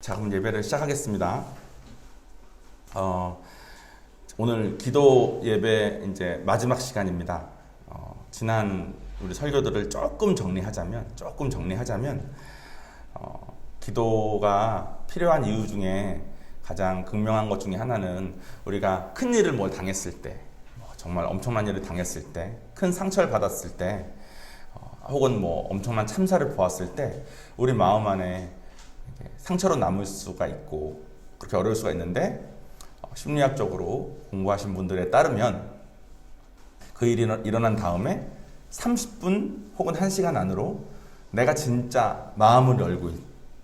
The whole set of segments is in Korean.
자, 그럼 예배를 시작하겠습니다. 어, 오늘 기도 예배 이제 마지막 시간입니다. 어, 지난 우리 설교들을 조금 정리하자면, 조금 정리하자면, 어, 기도가 필요한 이유 중에 가장 극명한 것 중에 하나는 우리가 큰 일을 뭘 당했을 때, 뭐 정말 엄청난 일을 당했을 때, 큰 상처를 받았을 때, 어, 혹은 뭐 엄청난 참사를 보았을 때, 우리 마음 안에 상처로 남을 수가 있고 그렇게 어려울 수가 있는데 어, 심리학적으로 공부하신 분들에 따르면 그 일이 일어- 일어난 다음에 30분 혹은 1시간 안으로 내가 진짜 마음을 열고 있-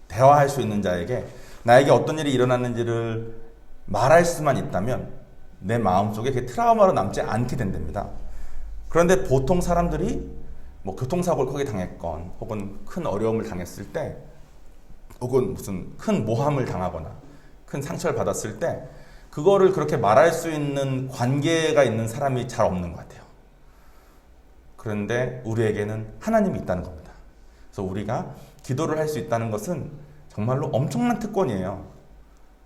대화할 수 있는 자에게 나에게 어떤 일이 일어났는지를 말할 수만 있다면 내 마음속에 그게 트라우마로 남지 않게 된답니다. 그런데 보통 사람들이 뭐 교통사고를 크게 당했건 혹은 큰 어려움을 당했을 때 혹은 무슨 큰 모함을 당하거나 큰 상처를 받았을 때 그거를 그렇게 말할 수 있는 관계가 있는 사람이 잘 없는 것 같아요. 그런데 우리에게는 하나님이 있다는 겁니다. 그래서 우리가 기도를 할 수 있다는 것은 정말로 엄청난 특권이에요.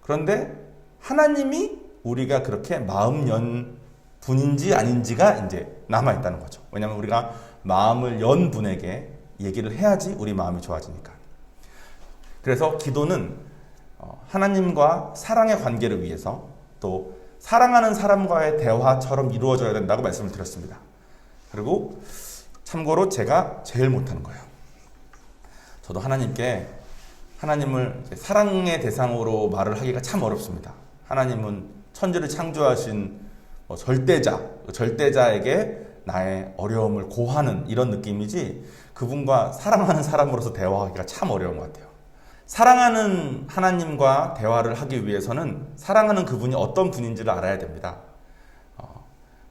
그런데 하나님이 우리가 그렇게 마음 연 분인지 아닌지가 이제 남아 있다는 거죠. 왜냐하면 우리가 마음을 연 분에게 얘기를 해야지 우리 마음이 좋아지니까. 그래서 기도는 어, 하나님과 사랑의 관계를 위해서 또 사랑하는 사람과의 대화처럼 이루어져야 된다고 말씀을 드렸습니다. 그리고 참고로 제가 제일 못하는 거예요. 저도 하나님께 하나님을 사랑의 대상으로 말을 하기가 참 어렵습니다. 하나님은 천지를 창조하신 뭐 절대자, 그 절대자에게 나의 어려움을 고하는 이런 느낌이지 그분과 사랑하는 사람으로서 대화하기가 참 어려운 것 같아요. 사랑하는 하나님과 대화를 하기 위해서는 사랑하는 그분이 어떤 분인지를 알아야 됩니다. 어,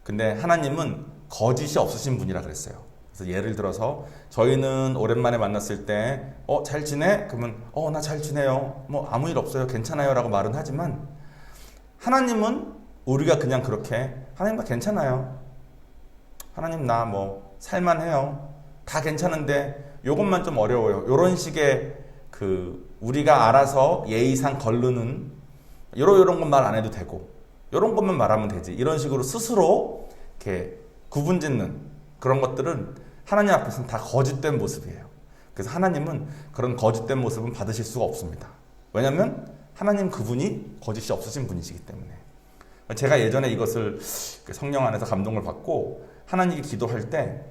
근데 하나님은 거짓이 없으신 분이라 그랬어요. 그래서 예를 들어서 저희는 오랜만에 만났을 때, 어, 잘 지내? 그러면, 어, 나 잘 지내요. 뭐 아무 일 없어요. 괜찮아요. 라고 말은 하지만 하나님은 우리가 그냥 그렇게 하나님 나 괜찮아요. 하나님 나 뭐 살만해요. 다 괜찮은데 요것만 좀 어려워요. 요런 식의 그 우리가 알아서 예의상 걸르는 요런 요런 건말안 해도 되고 요런 것만 말하면 되지. 이런 식으로 스스로 이렇게 구분짓는 그런 것들은 하나님 앞에서는 다 거짓된 모습이에요. 그래서 하나님은 그런 거짓된 모습은 받으실 수가 없습니다. 왜냐하면 하나님 그분이 거짓이 없으신 분이시기 때문에. 제가 예전에 이것을 성령 안에서 감동을 받고 하나님께 기도할 때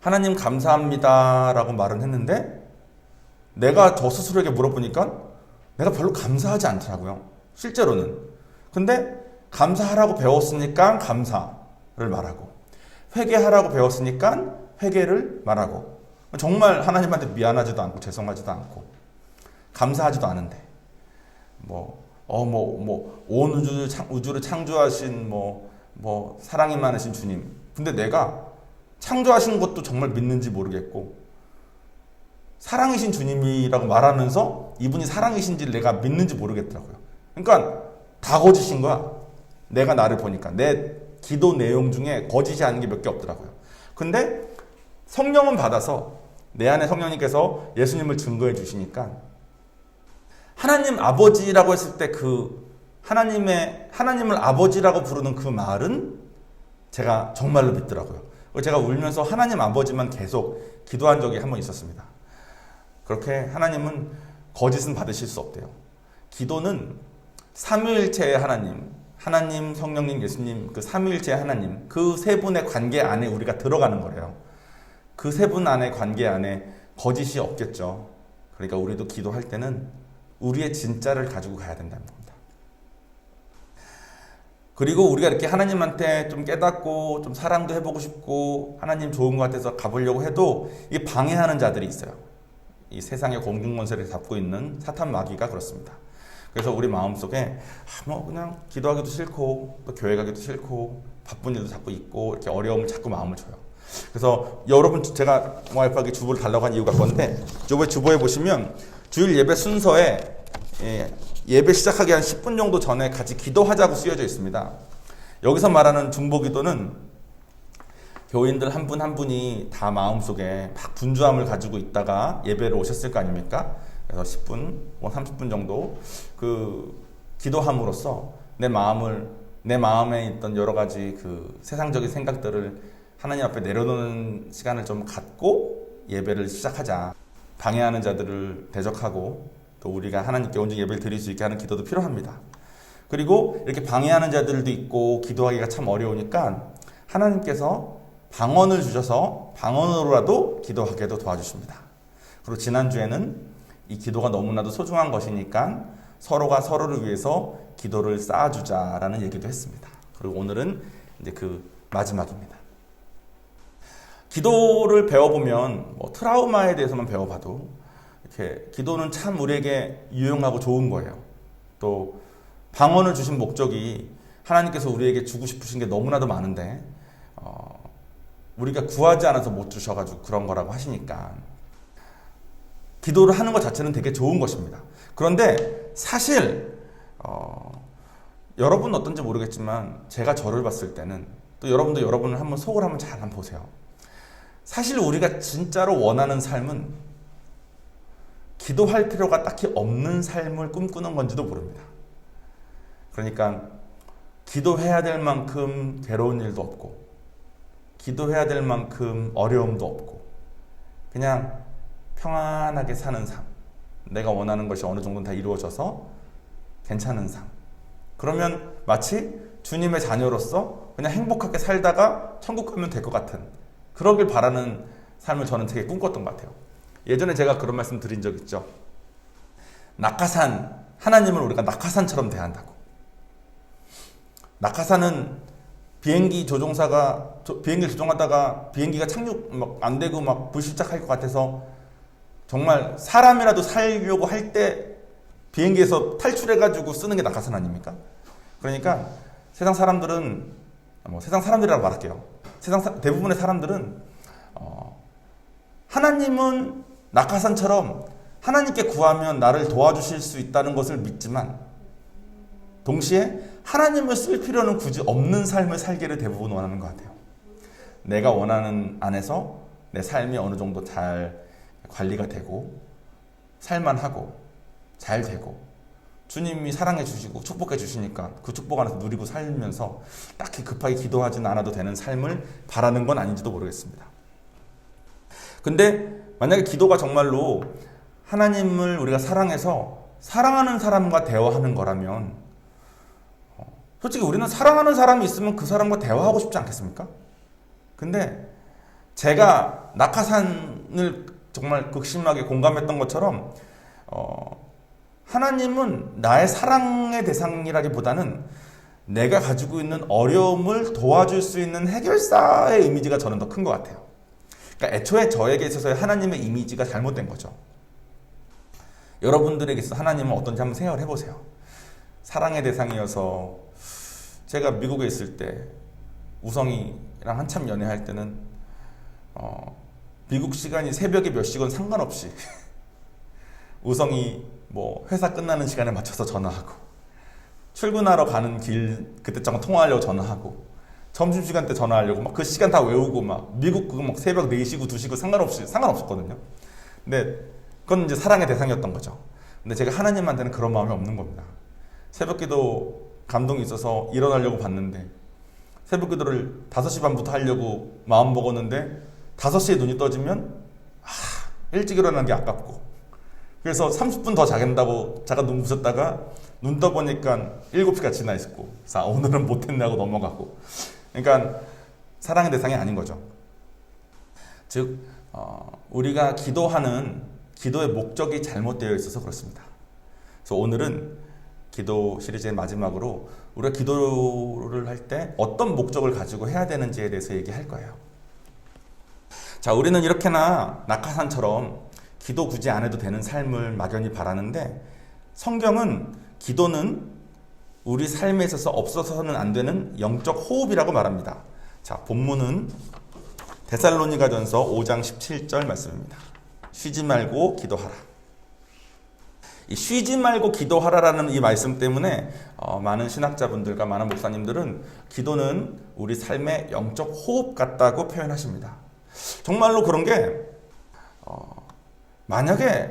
하나님 감사합니다라고 말은 했는데 내가 저 스스로에게 물어보니까 내가 별로 감사하지 않더라고요. 실제로는. 근데 감사하라고 배웠으니까 감사를 말하고 회개하라고 배웠으니까 회개를 말하고 정말 하나님한테 미안하지도 않고 죄송하지도 않고 감사하지도 않은데 뭐 어 뭐 뭐 온 우주를 창, 우주를 창조하신 뭐 뭐 사랑이 많으신 주님. 근데 내가 창조하신 것도 정말 믿는지 모르겠고 사랑이신 주님이라고 말하면서 이분이 사랑이신지 내가 믿는지 모르겠더라고요. 그러니까 다 거짓인 거야. 내가 나를 보니까 내 기도 내용 중에 거짓이 아닌 게 몇 개 없더라고요. 근데 성령은 받아서 내 안에 성령님께서 예수님을 증거해 주시니까 하나님 아버지라고 했을 때 그 하나님의 하나님을 아버지라고 부르는 그 말은 제가 정말로 믿더라고요. 제가 울면서 하나님 아버지만 계속 기도한 적이 한 번 있었습니다. 그렇게 하나님은 거짓은 받으실 수 없대요. 기도는 삼위일체의 하나님, 하나님, 성령님, 예수님 그 삼위일체의 하나님 그 세 분의 관계 안에 우리가 들어가는 거래요. 그 세 분 안의 관계 안에 거짓이 없겠죠. 그러니까 우리도 기도할 때는 우리의 진짜를 가지고 가야 된다는 겁니다. 그리고 우리가 이렇게 하나님한테 좀 깨닫고 좀 사랑도 해보고 싶고 하나님 좋은 것 같아서 가보려고 해도 이 방해하는 자들이 있어요. 이 세상의 공중 권세를 잡고 있는 사탄 마귀가 그렇습니다. 그래서 우리 마음속에 아, 뭐 그냥 기도하기도 싫고 또 교회 가기도 싫고 바쁜 일도 자꾸 있고 이렇게 어려움을 자꾸 마음을 줘요. 그래서 여러분 제가 와이프에게 주보를 달라고 한 이유가 그건데 주보에 주보에 보시면 주일 예배 순서에 예, 예배 시작하기 한 10분 정도 전에 같이 기도하자고 쓰여져 있습니다. 여기서 말하는 중보 기도는 교인들 한분한 분이 다 마음속에 막 분주함을 가지고 있다가 예배를 오셨을 거 아닙니까? 그래서 10분, 뭐 30분 정도 그 기도함으로써 내 마음을 내 마음에 있던 여러 가지 그 세상적인 생각들을 하나님 앞에 내려놓는 시간을 좀 갖고 예배를 시작하자. 방해하는 자들을 대적하고 또 우리가 하나님께 온전히 예배를 드릴 수 있게 하는 기도도 필요합니다. 그리고 이렇게 방해하는 자들도 있고 기도하기가 참 어려우니까 하나님께서 방언을 주셔서 방언으로라도 기도하게도 도와주십니다. 그리고 지난주에는 이 기도가 너무나도 소중한 것이니까 서로가 서로를 위해서 기도를 쌓아주자라는 얘기도 했습니다. 그리고 오늘은 이제 그 마지막입니다. 기도를 배워보면 뭐 트라우마에 대해서만 배워봐도 이렇게 기도는 참 우리에게 유용하고 좋은 거예요. 또 방언을 주신 목적이 하나님께서 우리에게 주고 싶으신 게 너무나도 많은데 어, 우리가 구하지 않아서 못 주셔가지고 그런 거라고 하시니까 기도를 하는 것 자체는 되게 좋은 것입니다. 그런데 사실 어, 여러분 어떤지 모르겠지만 제가 저를 봤을 때는 또 여러분도 여러분을 한번 속을 한번 잘 한번 보세요. 사실 우리가 진짜로 원하는 삶은 기도할 필요가 딱히 없는 삶을 꿈꾸는 건지도 모릅니다. 그러니까 기도해야 될 만큼 괴로운 일도 없고, 기도해야 될 만큼 어려움도 없고, 그냥 평안하게 사는 삶. 내가 원하는 것이 어느 정도는 다 이루어져서 괜찮은 삶. 그러면 마치 주님의 자녀로서 그냥 행복하게 살다가 천국 가면 될 것 같은 그러길 바라는 삶을 저는 되게 꿈꿨던 것 같아요. 예전에 제가 그런 말씀 드린 적 있죠. 낙하산, 하나님을 우리가 낙하산처럼 대한다고. 낙하산은 비행기 조종사가 비행기 조종하다가 비행기가 착륙 막 안 되고 막 불시착할 것 같아서 정말 사람이라도 살려고 할 때 비행기에서 탈출해가지고 쓰는 게 낙하산 아닙니까? 그러니까 세상 사람들은 뭐 세상 사람들이라고 말할게요. 세상 사, 대부분의 사람들은 어, 하나님은 낙하산처럼 하나님께 구하면 나를 도와주실 수 있다는 것을 믿지만 동시에 하나님을 쓸 필요는 굳이 없는 삶을 살기를 대부분 원하는 것 같아요. 내가 원하는 안에서 내 삶이 어느 정도 잘 관리가 되고 살만하고 잘 되고 주님이 사랑해 주시고 축복해 주시니까 그 축복 안에서 누리고 살면서 딱히 급하게 기도하지는 않아도 되는 삶을 바라는 건 아닌지도 모르겠습니다. 근데 만약에 기도가 정말로 하나님을 우리가 사랑해서 사랑하는 사람과 대화하는 거라면 어, 솔직히 우리는 사랑하는 사람이 있으면 그 사람과 대화하고 싶지 않겠습니까? 근데 제가 낙하산을 정말 극심하게 공감했던 것처럼 어, 하나님은 나의 사랑의 대상이라기보다는 내가 가지고 있는 어려움을 도와줄 수 있는 해결사의 이미지가 저는 더 큰 것 같아요. 그러니까 애초에 저에게 있어서의 하나님의 이미지가 잘못된 거죠. 여러분들에게 있어서 하나님은 어떤지 한번 생각을 해보세요. 사랑의 대상이어서 제가 미국에 있을 때 우성이랑 한참 연애할 때는 어, 미국 시간이 새벽에 몇 시건 상관없이 우성이 뭐 회사 끝나는 시간에 맞춰서 전화하고 출근하러 가는 길 그때 잠깐 통화하려고 전화하고 점심시간 때 전화하려고 막 그 시간 다 외우고 막 미국 그거 막 새벽 4시고 2시고 상관없이 상관없었거든요. 근데 그건 이제 사랑의 대상이었던 거죠. 근데 제가 하나님한테는 그런 마음이 없는 겁니다. 새벽 기도 감동이 있어서 일어나려고 봤는데 새벽 기도를 5시 반부터 하려고 마음 먹었는데 5시에 눈이 떠지면 아, 일찍 일어나는 게 아깝고 그래서 30분 더 자겠다고 잠깐 눈 부셨다가 눈 떠보니까 7시가 지나 있었고 자 오늘은 못했냐고 넘어가고 그러니까 사랑의 대상이 아닌 거죠. 즉 어, 우리가 기도하는 기도의 목적이 잘못되어 있어서 그렇습니다. 그래서 오늘은 기도 시리즈의 마지막으로 우리가 기도를 할 때 어떤 목적을 가지고 해야 되는지에 대해서 얘기할 거예요. 자, 우리는 이렇게나 낙하산처럼 기도 굳이 안 해도 되는 삶을 막연히 바라는데 성경은 기도는 우리 삶에 있어서 없어서는 안 되는 영적 호흡이라고 말합니다. 자, 본문은 데살로니가전서 5장 17절 말씀입니다. 쉬지 말고 기도하라. 이 쉬지 말고 기도하라라는 이 말씀 때문에 어, 많은 신학자분들과 많은 목사님들은 기도는 우리 삶의 영적 호흡 같다고 표현하십니다. 정말로 그런 게 어, 만약에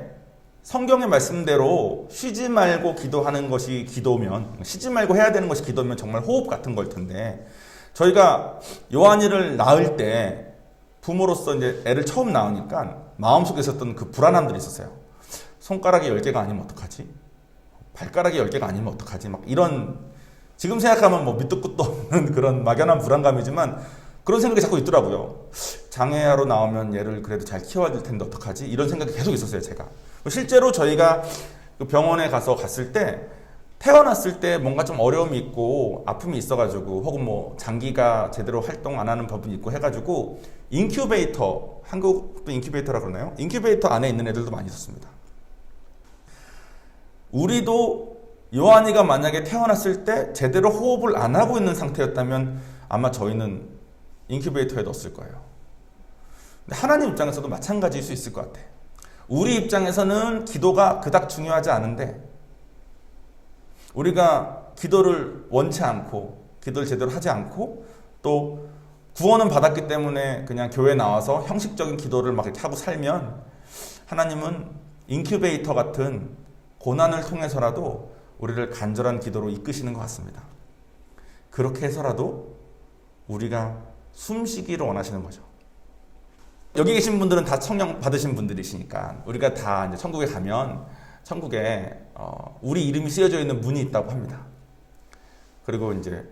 성경의 말씀대로 쉬지 말고 기도하는 것이 기도면 쉬지 말고 해야 되는 것이 기도면 정말 호흡 같은 걸 텐데 저희가 요한이를 낳을 때 부모로서 이제 애를 처음 낳으니까 마음속에 있었던 그 불안함들이 있었어요. 손가락이 10개가 아니면 어떡하지? 발가락이 10개가 아니면 어떡하지? 막 이런 지금 생각하면 뭐 밑도 끝도 없는 그런 막연한 불안감이지만 그런 생각이 자꾸 있더라고요. 장애아로 나오면 얘를 그래도 잘 키워야 될 텐데 어떡하지? 이런 생각이 계속 있었어요, 제가. 실제로 저희가 그 병원에 가서 갔을 때 태어났을 때 뭔가 좀 어려움이 있고 아픔이 있어가지고 혹은 뭐 장기가 제대로 활동 안 하는 부분이 있고 해가지고 인큐베이터 한국도 인큐베이터라 그러나요? 인큐베이터 안에 있는 애들도 많이 있었습니다. 우리도 요한이가 만약에 태어났을 때 제대로 호흡을 안 하고 있는 상태였다면 아마 저희는 인큐베이터에 넣었을 거예요. 하나님 입장에서도 마찬가지일 수 있을 것 같아. 우리 입장에서는 기도가 그닥 중요하지 않은데 우리가 기도를 원치 않고 기도를 제대로 하지 않고 또 구원은 받았기 때문에 그냥 교회 나와서 형식적인 기도를 막 하고 살면 하나님은 인큐베이터 같은 고난을 통해서라도 우리를 간절한 기도로 이끄시는 것 같습니다. 그렇게 해서라도 우리가 숨쉬기를 원하시는 거죠. 여기 계신 분들은 다 청령 받으신 분들이시니까 우리가 다 이제 천국에 가면 천국에 어, 우리 이름이 쓰여져 있는 문이 있다고 합니다. 그리고 이제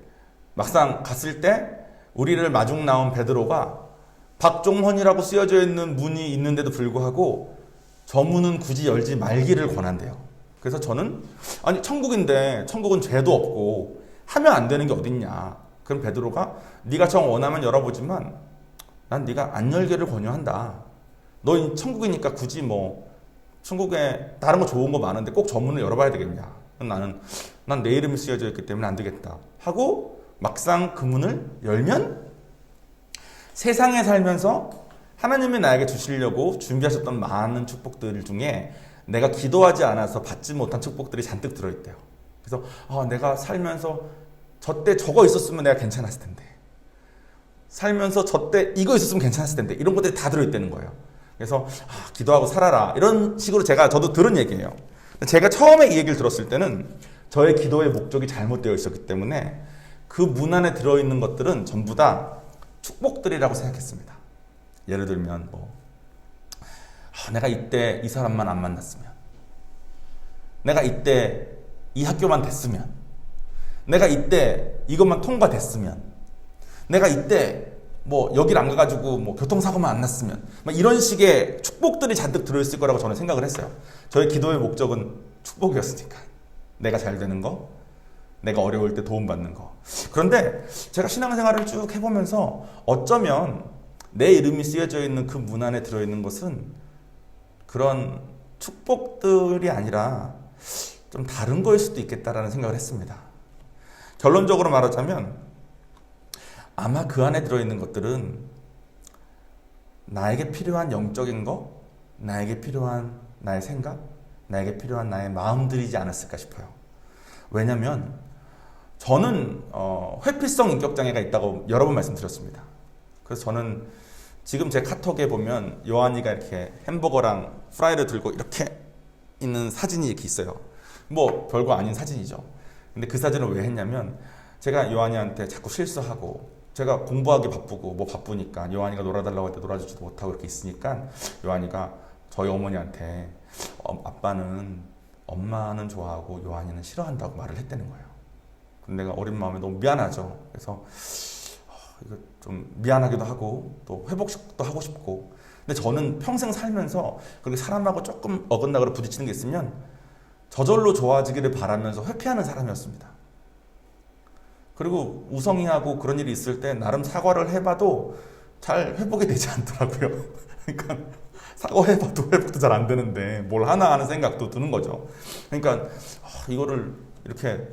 막상 갔을 때 우리를 마중 나온 베드로가 박종헌이라고 쓰여져 있는 문이 있는데도 불구하고 저 문은 굳이 열지 말기를 권한대요. 그래서 저는 아니 천국인데 천국은 죄도 없고 하면 안 되는 게 어딨냐. 그럼 베드로가 네가 정 원하면 열어보지만 난 네가 안 열기를 권유한다. 너 천국이니까 굳이 뭐 천국에 다른 거 좋은 거 많은데 꼭저 문을 열어봐야 되겠냐. 나는 난 내 이름이 쓰여져 있기 때문에 안 되겠다. 하고 막상 그 문을 열면 세상에 살면서 하나님이 나에게 주시려고 준비하셨던 많은 축복들 중에 내가 기도하지 않아서 받지 못한 축복들이 잔뜩 들어있대요. 그래서 아, 내가 살면서 저 때 저거 있었으면 내가 괜찮았을 텐데. 살면서 저 때 이거 있었으면 괜찮았을 텐데. 이런 것들이 다 들어있다는 거예요. 그래서 아, 기도하고 살아라. 이런 식으로 제가 저도 들은 얘기예요. 제가 처음에 이 얘기를 들었을 때는 저의 기도의 목적이 잘못되어 있었기 때문에 그 문 안에 들어있는 것들은 전부 다 축복들이라고 생각했습니다. 예를 들면 뭐 아, 내가 이때 이 사람만 안 만났으면. 내가 이때 이 학교만 됐으면. 내가 이때 이것만 통과됐으면. 내가 이때 뭐 여길 안 가가지고 뭐 교통사고만 안 났으면. 막 이런 식의 축복들이 잔뜩 들어있을 거라고 저는 생각을 했어요. 저의 기도의 목적은 축복이었으니까. 내가 잘 되는 거, 내가 어려울 때 도움받는 거. 그런데 제가 신앙생활을 쭉 해보면서 어쩌면 내 이름이 쓰여져 있는 그 문 안에 들어있는 것은 그런 축복들이 아니라 좀 다른 거일 수도 있겠다라는 생각을 했습니다. 결론적으로 말하자면 아마 그 안에 들어있는 것들은 나에게 필요한 영적인 거, 나에게 필요한 나의 생각, 나에게 필요한 나의 마음들이지 않았을까 싶어요. 왜냐면 저는 어, 회피성 인격 장애가 있다고 여러 번 말씀드렸습니다. 그래서 저는 지금 제 카톡에 보면 요한이가 이렇게 햄버거랑 프라이를 들고 이렇게 있는 사진이 이렇게 있어요. 뭐 별거 아닌 사진이죠. 근데 그 사진을 왜 했냐면 제가 요한이한테 자꾸 실수하고 제가 공부하기 바쁘고 뭐 바쁘니까 요한이가 놀아달라고 할 때 놀아주지도 못하고 이렇게 있으니까 요한이가 저희 어머니한테 어, 아빠는 엄마는 좋아하고 요한이는 싫어한다고 말을 했다는 거예요. 근데 내가 어린 마음에 너무 미안하죠. 그래서 어, 이거 좀 미안하기도 하고 또 회복도 하고 싶고. 근데 저는 평생 살면서 그렇게 사람하고 조금 어긋나거나 부딪히는 게 있으면 저절로 좋아지기를 바라면서 회피하는 사람이었습니다. 그리고 우성이하고 그런 일이 있을 때 나름 사과를 해봐도 잘 회복이 되지 않더라고요. 그러니까 사과해봐도 회복도 잘 안 되는데 뭘 하나 하는 생각도 드는 거죠. 그러니까 이거를 이렇게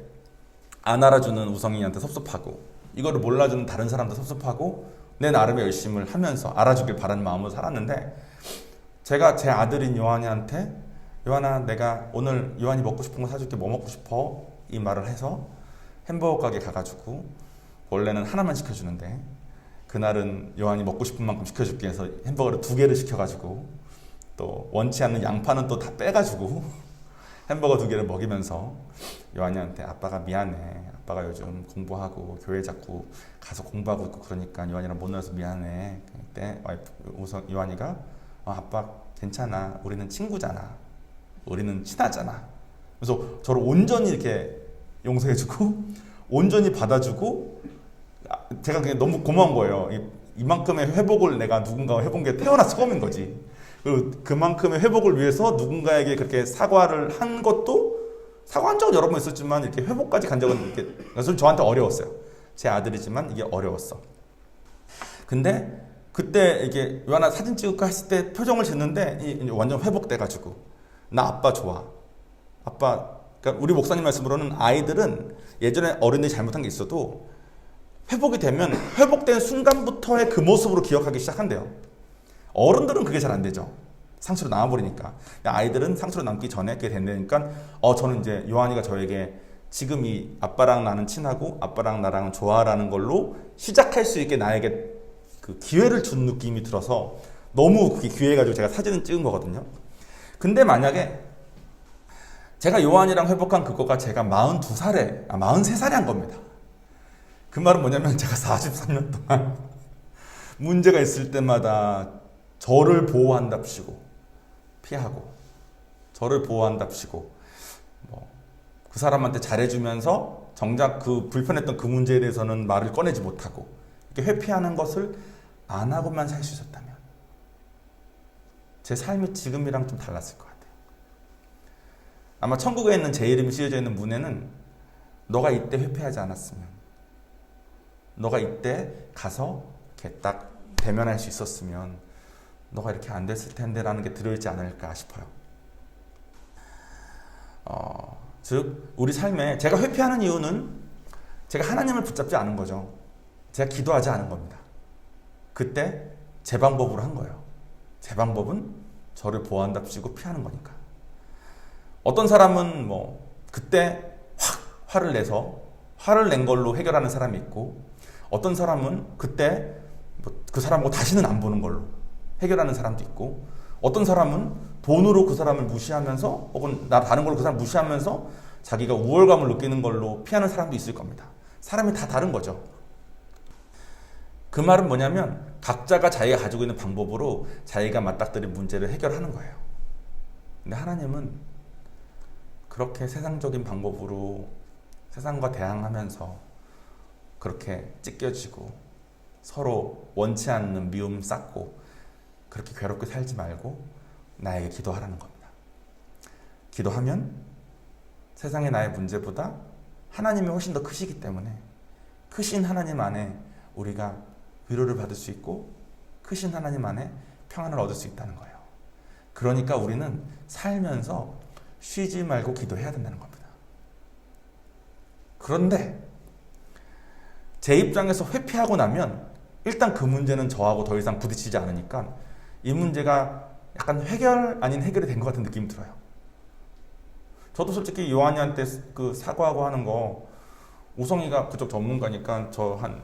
안 알아주는 우성이한테 섭섭하고 이거를 몰라주는 다른 사람도 섭섭하고 내 나름의 열심을 하면서 알아주길 바라는 마음으로 살았는데 제가 제 아들인 요한이한테 요한아 내가 오늘 요한이 먹고 싶은 거 사줄게. 뭐 먹고 싶어? 이 말을 해서 햄버거 가게 가가지고 원래는 하나만 시켜주는데 그날은 요한이 먹고 싶은 만큼 시켜줄게 해서 햄버거를 두 개를 시켜가지고 또 원치 않는 양파는 또 다 빼가지고 햄버거 두 개를 먹이면서 요한이한테 아빠가 미안해. 아빠가 요즘 공부하고 교회 자꾸 가서 공부하고 있고 그러니까 요한이랑 못 놀아서 미안해. 그때 와이프 우선 요한이가 어, 아빠 괜찮아. 우리는 친구잖아. 우리는 친하잖아. 그래서 저를 온전히 이렇게 용서해주고 온전히 받아주고 아, 제가 그게 너무 고마운 거예요. 이- 이만큼의 회복을 내가 누군가와 해본 게 태어나 처음인 거지. 그리고 그만큼의 회복을 위해서 누군가에게 그렇게 사과를 한 것도 사과한 적은 여러 번 있었지만 이렇게 회복까지 간 적은 이렇게 그래서 저한테 어려웠어요. 제 아들이지만 이게 어려웠어. 근데 그때 이게 요하나 사진 찍을까 했을 때 표정을 짓는데 완전 회복돼가지고 나 아빠 좋아. 아빠 그러니까 우리 목사님 말씀으로는 아이들은 예전에 어른들이 잘못한 게 있어도 회복이 되면 회복된 순간부터의 그 모습으로 기억하기 시작한대요. 어른들은 그게 잘 안 되죠. 상처로 남아버리니까. 아이들은 상처로 남기 전에 그게 된다니까, 어, 저는 이제 요한이가 저에게 지금 이 아빠랑 나는 친하고 아빠랑 나랑 좋아라는 걸로 시작할 수 있게 나에게 그 기회를 준 느낌이 들어서 너무 그게 기회가지고 제가 사진을 찍은 거거든요. 근데 만약에 제가 요한이랑 회복한 그거가 제가 42살에, 아, 43살에 한 겁니다. 그 말은 뭐냐면 제가 43년 동안 문제가 있을 때마다 저를 보호한답시고 피하고 저를 한답시고 뭐 그 사람한테 잘해주면서 정작 그 불편했던 그 문제에 대해서는 말을 꺼내지 못하고 이렇게 회피하는 것을 안 하고만 살 수 있었다면 제 삶이 지금이랑 좀 달랐을 것 같아요. 아마 천국에 있는 제 이름이 쓰여져 있는 문에는 너가 이때 회피하지 않았으면 너가 이때 가서 이렇게 딱 대면할 수 있었으면 너가 이렇게 안 됐을 텐데라는 게 들어있지 않을까 싶어요. 어, 즉 우리 삶에 제가 회피하는 이유는 제가 하나님을 붙잡지 않은 거죠. 제가 기도하지 않은 겁니다. 그때 제 방법으로 한 거예요. 제 방법은 저를 보호한답시고 피하는 거니까. 어떤 사람은 뭐 그때 확 화를 내서 화를 낸 걸로 해결하는 사람이 있고 어떤 사람은 그때 뭐 그 사람 뭐 다시는 안 보는 걸로 해결하는 사람도 있고 어떤 사람은 돈으로 그 사람을 무시하면서 혹은 나 다른 걸로 그 사람 무시하면서 자기가 우월감을 느끼는 걸로 피하는 사람도 있을 겁니다. 사람이 다 다른 거죠. 그 말은 뭐냐면 각자가 자기가 가지고 있는 방법으로 자기가 맞닥뜨린 문제를 해결하는 거예요. 근데 하나님은 그렇게 세상적인 방법으로 세상과 대항하면서 그렇게 찢겨지고 서로 원치 않는 미움 쌓고 그렇게 괴롭게 살지 말고 나에게 기도하라는 겁니다. 기도하면 세상의 나의 문제보다 하나님이 훨씬 더 크시기 때문에 크신 하나님 안에 우리가 위로를 받을 수 있고 크신 하나님 안에 평안을 얻을 수 있다는 거예요. 그러니까 우리는 살면서 쉬지 말고 기도해야 된다는 겁니다. 그런데 제 입장에서 회피하고 나면 일단 그 문제는 저하고 더 이상 부딪히지 않으니까 이 문제가 약간 해결 아닌 해결이 된 것 같은 느낌이 들어요. 저도 솔직히 요한이한테 그 사과하고 하는 거 우성이가 그쪽 전문가니까 저한한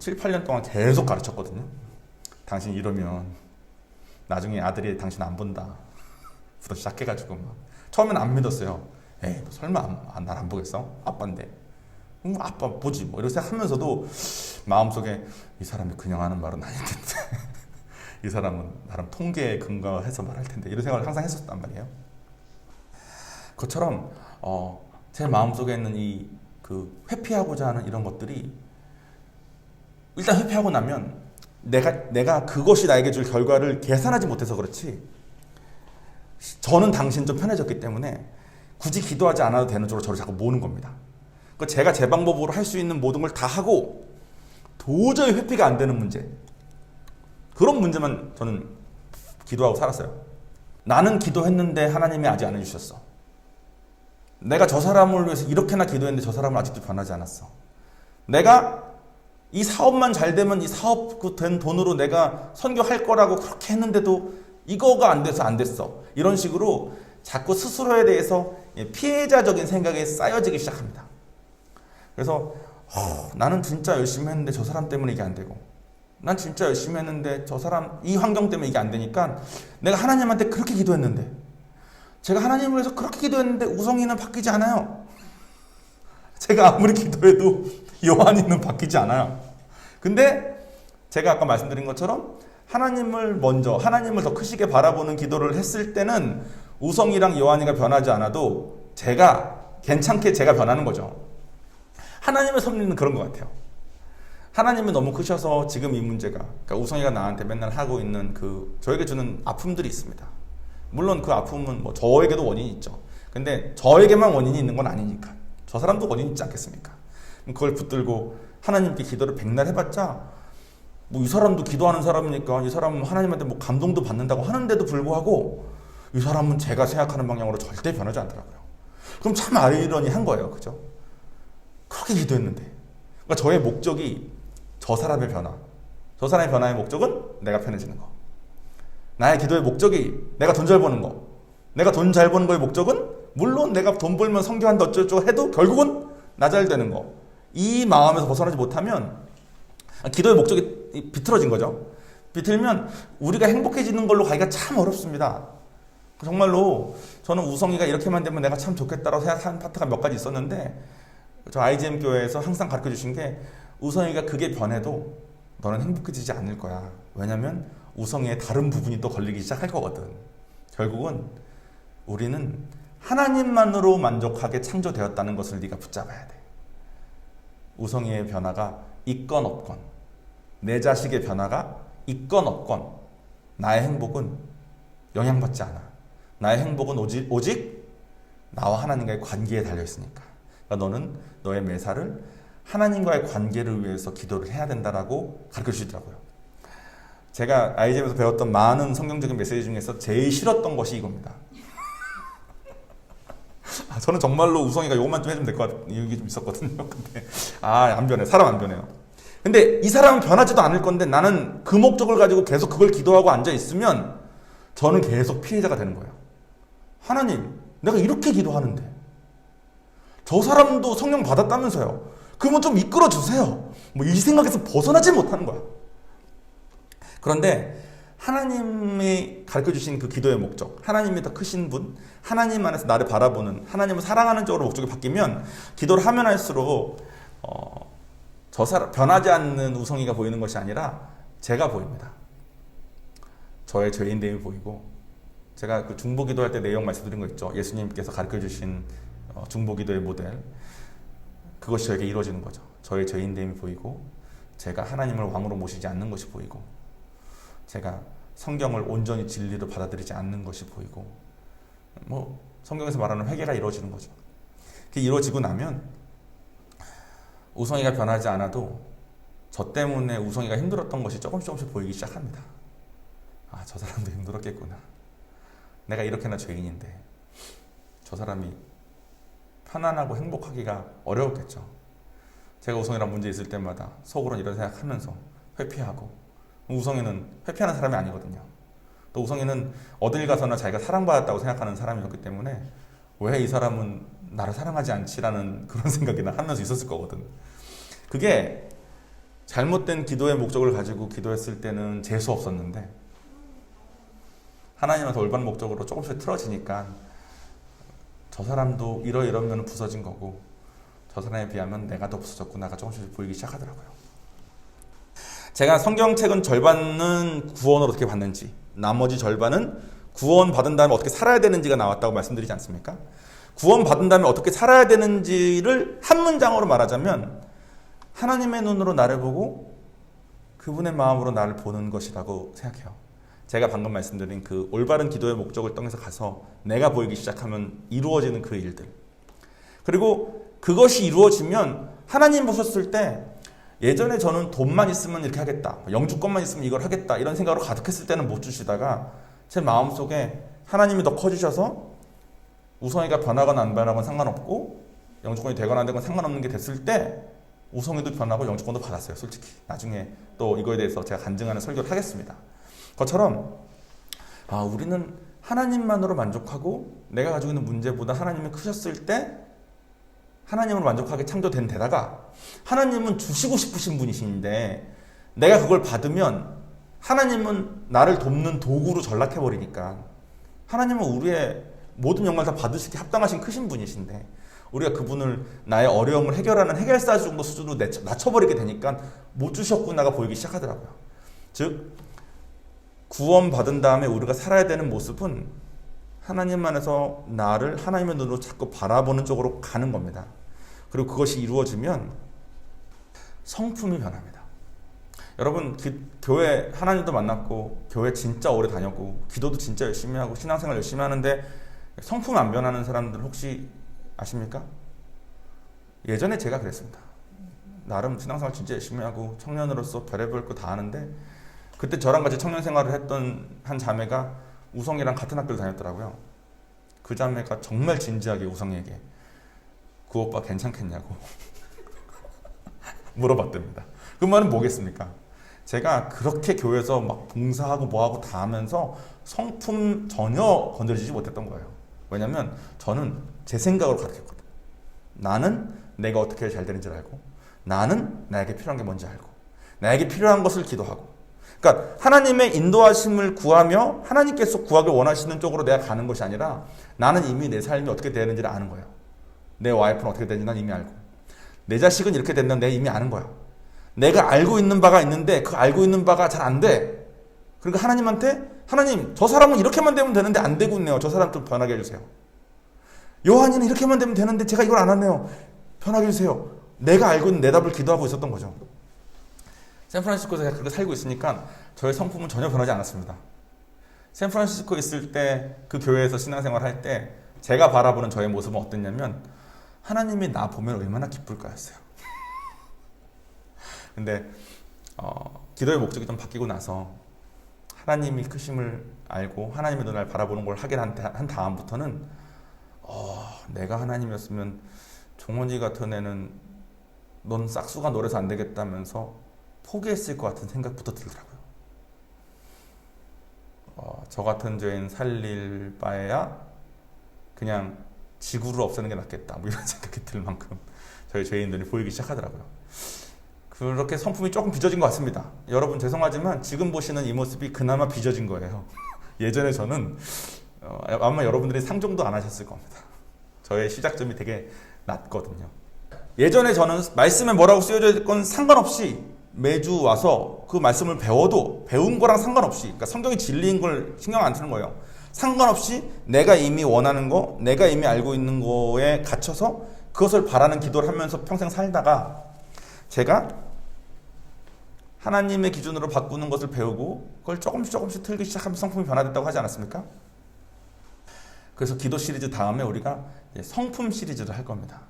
7, 8년 동안 계속 가르쳤거든요. 당신 이러면 나중에 아들이 당신 안 본다. 부터 시작해가지고 막 처음엔 안 믿었어요. 에이 뭐 설마 날안 보겠어? 아빠인데. 음, 아빠 보지 뭐 이렇게 생각하면서도 마음속에 이 사람이 그냥 하는 말은 아닐 텐데 이 사람은 나름 통계에 근거해서 말할 텐데 이런 생각을 항상 했었단 말이에요. 그처럼 어, 제 마음속에 있는 이 그 회피하고자 하는 이런 것들이 일단 회피하고 나면 내가 내가 그것이 나에게 줄 결과를 계산하지 못해서 그렇지 저는 당신 좀 편해졌기 때문에 굳이 기도하지 않아도 되는 쪽으로 저를 자꾸 모는 겁니다. 그 제가 제 방법으로 할 수 있는 모든 걸 다 하고 도저히 회피가 안 되는 문제 그런 문제만 저는 기도하고 살았어요. 나는 기도했는데 하나님이 아직 안 해주셨어. 내가 저 사람을 위해서 이렇게나 기도했는데 저 사람은 아직도 변하지 않았어. 내가 이 사업만 잘 되면 이 사업 그 된 돈으로 내가 선교할 거라고 그렇게 했는데도 이거가 안 돼서 안 됐어. 이런 식으로 자꾸 스스로에 대해서 피해자적인 생각이 쌓여지기 시작합니다. 그래서 어, 나는 진짜 열심히 했는데 저 사람 때문에 이게 안 되고 난 진짜 열심히 했는데 저 사람 이 환경 때문에 이게 안 되니까 내가 하나님한테 그렇게 기도했는데 제가 하나님을 위해서 그렇게 기도했는데 우성이는 바뀌지 않아요. 제가 아무리 기도해도 요한이는 바뀌지 않아요. 근데 제가 아까 말씀드린 것처럼 하나님을 먼저 하나님을 더 크시게 바라보는 기도를 했을 때는 우성이랑 요한이가 변하지 않아도 제가 괜찮게 제가 변하는 거죠. 하나님의 섭리는 그런 것 같아요. 하나님이 너무 크셔서 지금 이 문제가 그러니까 우성이가 나한테 맨날 하고 있는 그 저에게 주는 아픔들이 있습니다. 물론 그 아픔은 뭐 저에게도 원인이 있죠. 근데 저에게만 원인이 있는 건 아니니까 저 사람도 원인이 있지 않겠습니까? 그걸 붙들고 하나님께 기도를 백날 해봤자 뭐 이 사람도 기도하는 사람이니까 이 사람은 하나님한테 뭐 감동도 받는다고 하는데도 불구하고 이 사람은 제가 생각하는 방향으로 절대 변하지 않더라고요. 그럼 참 아이러니한 거예요, 그죠? 그렇게 기도했는데, 그러니까 저의 목적이 저 사람의 변화, 저 사람의 변화의 목적은 내가 편해지는 거. 나의 기도의 목적이 내가 돈 잘 버는 거, 내가 돈 잘 버는 거의 목적은 물론 내가 돈 벌면 성교한다 어쩌고 해도 결국은 나 잘 되는 거. 이 마음에서 벗어나지 못하면 기도의 목적이 비틀어진 거죠. 비틀면 우리가 행복해지는 걸로 가기가 참 어렵습니다. 정말로 저는 우성이가 이렇게만 되면 내가 참 좋겠다라고 생각하는 파트가 몇 가지 있었는데 저 IGM 교회에서 항상 가르쳐 주신 게 우성이가 그게 변해도 너는 행복해지지 않을 거야. 왜냐면 우성이의 다른 부분이 또 걸리기 시작할 거거든. 결국은 우리는 하나님만으로 만족하게 창조되었다는 것을 네가 붙잡아야 돼. 우성이의 변화가 있건 없건 내 자식의 변화가 있건 없건 나의 행복은 영향받지 않아. 나의 행복은 오직, 오직 나와 하나님과의 관계에 달려 있으니까. 그러니까 너는 너의 매사를 하나님과의 관계를 위해서 기도를 해야 된다라고 가르쳐 주시더라고요. 제가 아이젠에서 배웠던 많은 성경적인 메시지 중에서 제일 싫었던 것이 이겁니다. 아, 저는 정말로 우성이가 이것만 좀 해주면 될 것 같은 이유가 좀 있었거든요. 근데 아 안 변해. 사람 안 변해요. 근데 이 사람은 변하지도 않을 건데 나는 그 목적을 가지고 계속 그걸 기도하고 앉아 있으면 저는 계속 피해자가 되는 거예요. 하나님, 내가 이렇게 기도하는데 저 사람도 성령 받았다면서요. 그러면 좀 이끌어 주세요. 뭐 이 생각에서 벗어나지 못하는 거야. 그런데 하나님이 가르쳐 주신 그 기도의 목적, 하나님이 더 크신 분, 하나님 안에서 나를 바라보는, 하나님을 사랑하는 쪽으로 목적이 바뀌면 기도를 하면 할수록 어, 저 사람 변하지 않는 우성이가 보이는 것이 아니라 제가 보입니다. 저의 죄인됨이 보이고 제가 그 중보 기도할 때 내용 말씀드린 거 있죠. 예수님께서 가르쳐 주신 어, 중보 기도의 모델 그것이 저에게 이루어지는 거죠. 저의 죄인됨이 보이고 제가 하나님을 왕으로 모시지 않는 것이 보이고 제가 성경을 온전히 진리로 받아들이지 않는 것이 보이고 뭐 성경에서 말하는 회개가 이루어지는 거죠. 그게 이루어지고 나면 우성이가 변하지 않아도 저 때문에 우성이가 힘들었던 것이 조금씩 조금씩 보이기 시작합니다. 아, 저 사람도 힘들었겠구나. 내가 이렇게나 죄인인데 저 사람이 편안하고 행복하기가 어려웠겠죠. 제가 우성이랑 문제 있을 때마다 속으로 이런 생각하면서 회피하고 우성이는 회피하는 사람이 아니거든요. 또 우성이는 어딜 가서나 자기가 사랑받았다고 생각하는 사람이었기 때문에 왜 이 사람은 나를 사랑하지 않지라는 그런 생각이나 하면서 있었을 거거든. 그게 잘못된 기도의 목적을 가지고 기도했을 때는 재수 없었는데 하나님한테 올바른 목적으로 조금씩 틀어지니까 저 사람도 이러이러면 부서진 거고 저 사람에 비하면 내가 더 부서졌구나가 조금씩 보이기 시작하더라고요. 제가 성경책은 절반은 구원을 어떻게 받는지 나머지 절반은 구원 받은 다음에 어떻게 살아야 되는지가 나왔다고 말씀드리지 않습니까? 구원 받은 다음에 어떻게 살아야 되는지를 한 문장으로 말하자면 하나님의 눈으로 나를 보고 그분의 마음으로 나를 보는 것이라고 생각해요. 제가 방금 말씀드린 그 올바른 기도의 목적을 통해서 가서 내가 보이기 시작하면 이루어지는 그 일들. 그리고 그것이 이루어지면 하나님 보셨을 때 예전에 저는 돈만 있으면 이렇게 하겠다. 영주권만 있으면 이걸 하겠다. 이런 생각으로 가득했을 때는 못 주시다가 제 마음속에 하나님이 더 커주셔서 우성이가 변하거나 안 변하거나 상관없고 영주권이 되거나 안 되거나 상관없는 게 됐을 때 우성이도 변하고 영주권도 받았어요. 솔직히. 나중에 또 이거에 대해서 제가 간증하는 설교를 하겠습니다. 그것처럼 아, 우리는 하나님만으로 만족하고 내가 가지고 있는 문제보다 하나님이 크셨을 때 하나님으로 만족하게 창조된 데다가 하나님은 주시고 싶으신 분이신데 내가 그걸 받으면 하나님은 나를 돕는 도구로 전락해 버리니까 하나님은 우리의 모든 영광을 다 받으시기 합당하신 크신 분이신데 우리가 그분을 나의 어려움을 해결하는 해결사 정도 수준으로 낮춰버리게 되니까 못 주셨구나가 보이기 시작하더라고요. 즉 구원 받은 다음에 우리가 살아야 되는 모습은 하나님 안에서 나를 하나님의 눈으로 자꾸 바라보는 쪽으로 가는 겁니다. 그리고 그것이 이루어지면 성품이 변합니다. 여러분 기- 교회 하나님도 만났고 교회 진짜 오래 다녔고 기도도 진짜 열심히 하고 신앙생활 열심히 하는데 성품 안 변하는 사람들 혹시 아십니까? 예전에 제가 그랬습니다. 나름 신앙생활 진짜 열심히 하고 청년으로서 별의별 거 다 하는데 그때 저랑 같이 청년 생활을 했던 한 자매가 우성이랑 같은 학교를 다녔더라고요. 그 자매가 정말 진지하게 우성에게 그 오빠 괜찮겠냐고 물어봤답니다. 그 말은 뭐겠습니까? 제가 그렇게 교회에서 막 봉사하고 뭐하고 다 하면서 성품 전혀 건드리지 못했던 거예요. 왜냐면 저는 제 생각으로 가득했거든. 나는 내가 어떻게 잘 되는지 알고, 나는 나에게 필요한 게 뭔지 알고, 나에게 필요한 것을 기도하고. 그러니까 하나님의 인도하심을 구하며 하나님께서 구하길 원하시는 쪽으로 내가 가는 것이 아니라 나는 이미 내 삶이 어떻게 되는지를 아는 거예요. 내 와이프는 어떻게 되는지 난 이미 알고, 내 자식은 이렇게 된다는 내가 이미 아는 거야. 내가 알고 있는 바가 있는데 그 알고 있는 바가 잘 안 돼. 그러니까 하나님한테 하나님 저 사람은 이렇게만 되면 되는데 안 되고 있네요. 저 사람 좀 변하게 해주세요. 요한이는 이렇게만 되면 되는데 제가 이걸 안 하네요. 변하게 해주세요. 내가 알고 있는 내 답을 기도하고 있었던 거죠. 샌프란시스코에서 그렇게 살고 있으니까 저의 성품은 전혀 변하지 않았습니다. 샌프란시스코 있을 때 그 교회에서 신앙생활 할 때 제가 바라보는 저의 모습은 어땠냐면 하나님이 나 보면 얼마나 기쁠까였어요. 근데 어, 기도의 목적이 좀 바뀌고 나서 하나님이 크심을 알고 하나님의 눈을 바라보는 걸 하긴 한, 다- 한 다음부터는 어, 내가 하나님이었으면 종원이 같은 애는 넌 싹수가 노래서 안 되겠다면서 포기했을 것 같은 생각부터 들더라고요. 어, 저 같은 죄인 살릴 바에야 그냥 지구를 없애는 게 낫겠다. 뭐 이런 생각이 들 만큼 저희 죄인들이 보이기 시작하더라고요. 그렇게 성품이 조금 빚어진 것 같습니다. 여러분 죄송하지만 지금 보시는 이 모습이 그나마 빚어진 거예요. 예전에 저는 어, 아마 여러분들이 상종도 안 하셨을 겁니다. 저의 시작점이 되게 낮거든요. 예전에 저는 말씀에 뭐라고 쓰여져 있건 상관없이 매주 와서 그 말씀을 배워도 배운 거랑 상관없이 그러니까 성경이 진리인 걸 신경 안 쓰는 거예요. 상관없이 내가 이미 원하는 거, 내가 이미 알고 있는 거에 갇혀서 그것을 바라는 기도를 하면서 평생 살다가 제가 하나님의 기준으로 바꾸는 것을 배우고 그걸 조금씩 조금씩 틀기 시작하면 성품이 변화됐다고 하지 않았습니까? 그래서 기도 시리즈 다음에 우리가 성품 시리즈를 할 겁니다.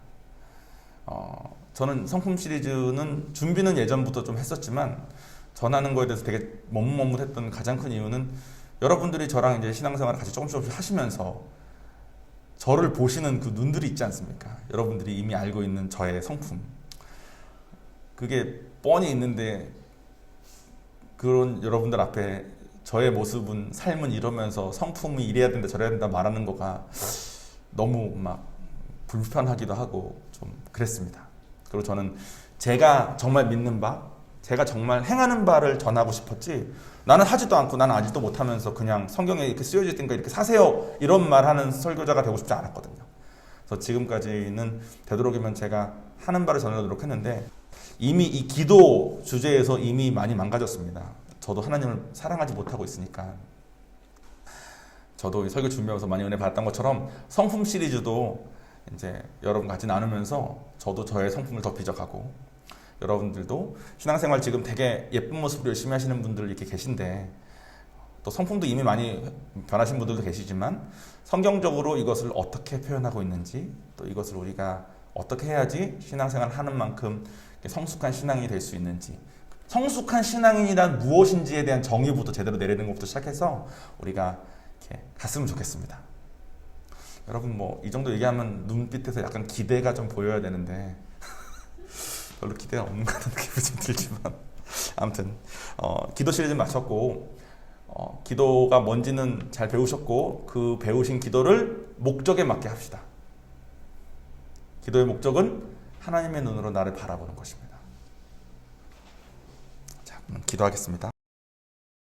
어, 저는 성품 시리즈는 준비는 예전부터 좀 했었지만 전하는 거에 대해서 되게 머뭇머뭇했던 가장 큰 이유는 여러분들이 저랑 이제 신앙생활을 같이 조금씩 조금씩 하시면서 저를 보시는 그 눈들이 있지 않습니까? 여러분들이 이미 알고 있는 저의 성품. 그게 뻔히 있는데 그런 여러분들 앞에 저의 모습은 삶은 이러면서 성품이 이래야 된다 저래야 된다 말하는 거가 너무 막 불편하기도 하고 좀 그랬습니다. 그리고 저는 제가 정말 믿는 바, 제가 정말 행하는 바를 전하고 싶었지 나는 하지도 않고 나는 아직도 못하면서 그냥 성경에 이렇게 쓰여져 있으니까 이렇게 사세요 이런 말하는 설교자가 되고 싶지 않았거든요. 그래서 지금까지는 되도록이면 제가 하는 바를 전하도록 했는데 이미 이 기도 주제에서 이미 많이 망가졌습니다. 저도 하나님을 사랑하지 못하고 있으니까 저도 이 설교 준비하면서 많이 은혜 받았던 것처럼 성품 시리즈도 이제 여러분 같이 나누면서 저도 저의 성품을 더 빚어가고 여러분들도 신앙생활 지금 되게 예쁜 모습으로 열심히 하시는 분들 이렇게 계신데 또 성품도 이미 많이 변하신 분들도 계시지만 성경적으로 이것을 어떻게 표현하고 있는지 또 이것을 우리가 어떻게 해야지 신앙생활 하는 만큼 성숙한 신앙이 될 수 있는지 성숙한 신앙인이란 무엇인지에 대한 정의부터 제대로 내리는 것부터 시작해서 우리가 이렇게 갔으면 좋겠습니다. 여러분 뭐 이 정도 얘기하면 눈빛에서 약간 기대가 좀 보여야 되는데 별로 기대가 없는 것 같은 기분이 좀 들지만 아무튼 어, 기도 시리즈 마쳤고 어, 기도가 뭔지는 잘 배우셨고 그 배우신 기도를 목적에 맞게 합시다. 기도의 목적은 하나님의 눈으로 나를 바라보는 것입니다. 자, 음, 기도하겠습니다.